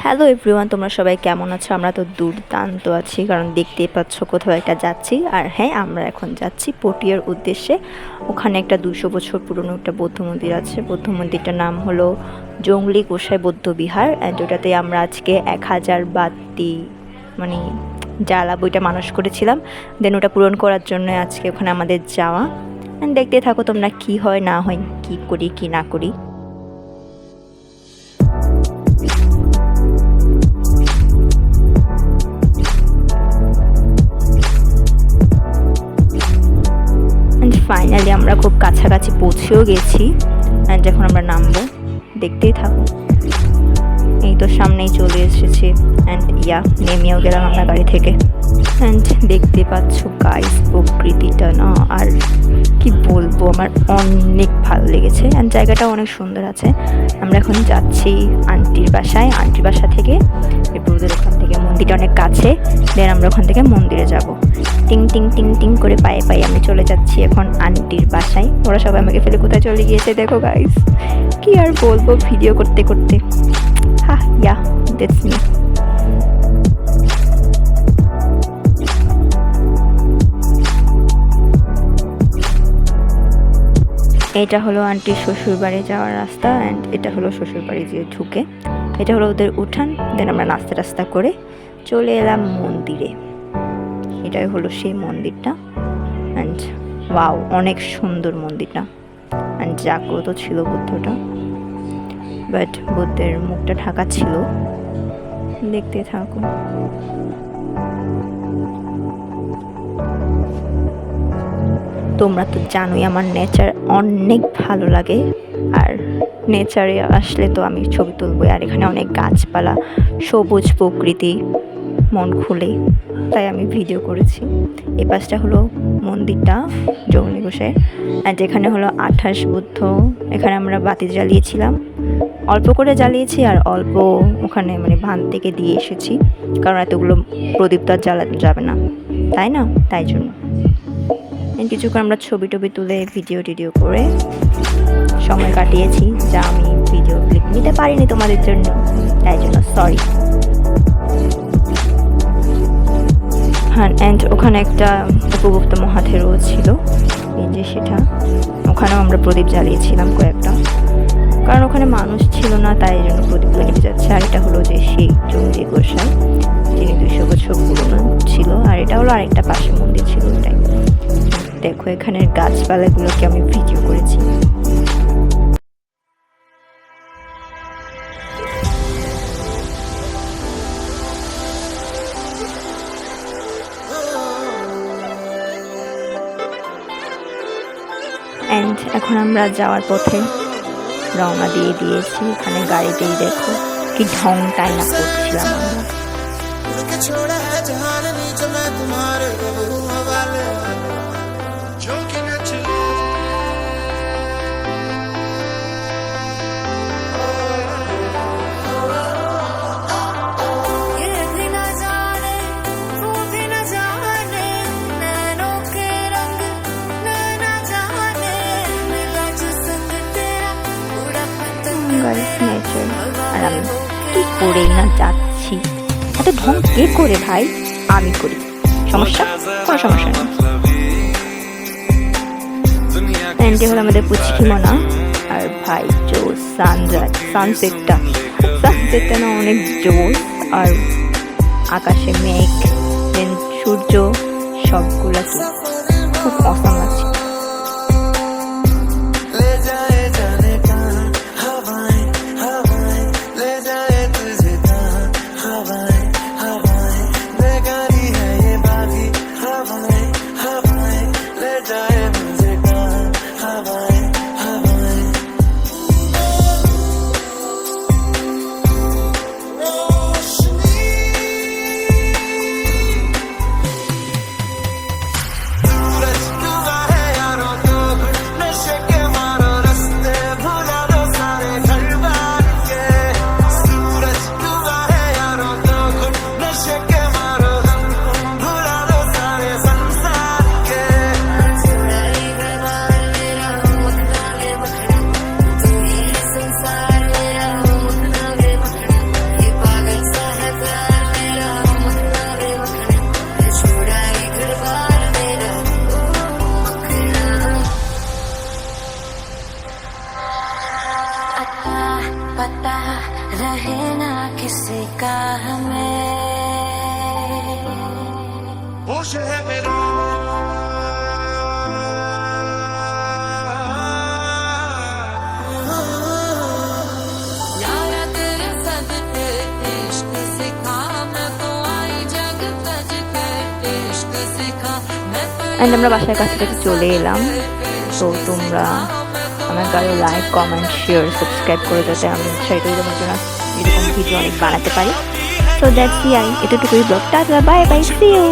Hello everyone তোমরা সবাই কেমন আছো? আমরা তো দুর্দান্ত আছি, কারণ দেখতেই পাচ্ছ কোথাও একটা যাচ্ছি। আর হ্যাঁ আমরা এখন যাচ্ছি পটিয়ার উদ্দেশ্যে। ওখানে একটা দুশো বছর পুরনো একটা বৌদ্ধ মন্দির আছে। বৌদ্ধ মন্দিরটার নাম হলো জঙ্গলি গোসাই বৌদ্ধ বিহার অ্যান্ড ওটাতে আমরা আজকে এক হাজার বাতি মানে জ্বালা বইটা মানুষ করেছিলাম। দেন ওটা পূরণ করার জন্য আজকে ওখানে আমাদের যাওয়া। দেখতে থাকো তোমরা কি হয়, না হয়, কি করি, কি না করি। ফাইনালি আমরা খুব কাছাকাছি পৌঁছেও গেছি। অ্যান্ড এখন আমরা নামবো। দেখতেই থাকো। এই তো সামনেই চলে এসেছি। অ্যান্ড ইয়া, নেমেও গেলাম আমরা গাড়ি থেকে। অ্যান্ড দেখতে পাচ্ছ গাইস প্রকৃতিটা না, আর কি বলব, আমার অনেক ভালো লেগেছে। অ্যান্ড জায়গাটা অনেক সুন্দর আছে। আমরা এখন যাচ্ছি আন্টির বাসায়। আন্টির বাসা থেকে থেকে মন্দিরটা অনেক কাছে দেন আমরা ওখান থেকে মন্দিরে যাব। টিং টিং টিং টিং করে পায়ে পায়ে আমি চলে যাচ্ছি এখন আন্টির বাসায়। ওরা সবাই আমাকে ফেলে কোথায় চলে গিয়েছে দেখো গাইস কি আর বলব ভিডিও করতে করতে। হা, ইয়া দ্যাটস মি এটা হলো আন্টির শ্বশুর বাড়ি যাওয়ার রাস্তা অ্যান্ড এটা হলো শ্বশুর বাড়ি যে ঢুকে। এটা হলো ওদের উঠান দেন আমরা নাস্তা টাস্তা করে চলে এলাম মন্দিরে। এটাই হলো সেই মন্দিরটা। অ্যান্ড ওয়াও অনেক সুন্দর মন্দিরটা। অ্যান্ড জাগ্রত ছিল বুদ্ধটা। বাট বুদ্ধের মুখটা ঢাকা ছিল। দেখতে থাকুন। তোমরা তো জানোই আমার নেচার অনেক ভালো লাগে। আর নেচারে আসলে তো আমি ছবি তুলবই আর এখানে অনেক গাছপালা, সবুজ প্রকৃতি। মন খুলে তাই আমি ভিডিও করেছি। এ পাশটা হলো মন্দিরটা জগনী গোসাই আর যেখানে হলো আঠাশ বুদ্ধ, এখানে আমরা বাতি জ্বালিয়েছিলাম। অল্প করে জ্বালিয়েছি আর অল্প ওখানে মানে ভান থেকে দিয়ে এসেছি। কারণ এতগুলো প্রদীপ তো আর জ্বালানো যাবে না। তাই না? তাই জন্য। কিছুক্ষণ আমরা ছবি টবি তুলে ভিডিও টিডিও করে সময় কাটিয়েছি। যা আমি ভিডিও ক্লিপ নিতে পারিনি তোমাদের জন্য। তাই জন্য সরি অ্যান্ড ওখানে একটা উপগুপ্ত মহাথেরও ছিল, এই যে সেটা। ওখানেও আমরা প্রদীপ জ্বালিয়েছিলাম কয়েকটা। কারণ ওখানে মানুষ ছিল না, তাই জন্য প্রদীপ নিতে যাচ্ছে। আর এটা হলো যে সেই চন্ডী গোসাই, যিনি দুশো বছর পুরনো ছিল। আর এটা হলো আরেকটা পাশে মন্দির ছিল ওটাই দেখো এখানের গাছপালাগুলোকে আমি ভিডিও করেছি। অ্যান্ড এখন আমরা যাওয়ার পথে রওনা দিয়ে দিয়েছি। এখানে গাড়িতেই দেখো কি ঢং টাই না করছিলাম আমরা। আমি কি করে না যাচ্ছি। এত ঢং কে করে ভাই? আমি করি। সমস্যা? কোনো সমস্যা নেই। অ্যান্ডে হলো আমাদের পুচকি মনা আর ভাই জোস সানরাইজ সানসেটটা সানসেটটা না অনেক জোস আর আকাশে মেঘ দেন সূর্য, সবগুলা খুব অসাম লাগছে। सिखा मैं तो অ্যান্ড আমরা বাসার কাছাকাছি চলে এলাম তো তোমরা আমার গাড়ি লাইক কমেন্ট শেয়ার সাবস্ক্রাইব করে যাতে আমি উৎসাহিত হই তোমার জন্য এরকম ভিডিও অনেক বানাতে পারি সো দ্যাটস ইয়াই এতটুকুই blog tata bye bye see you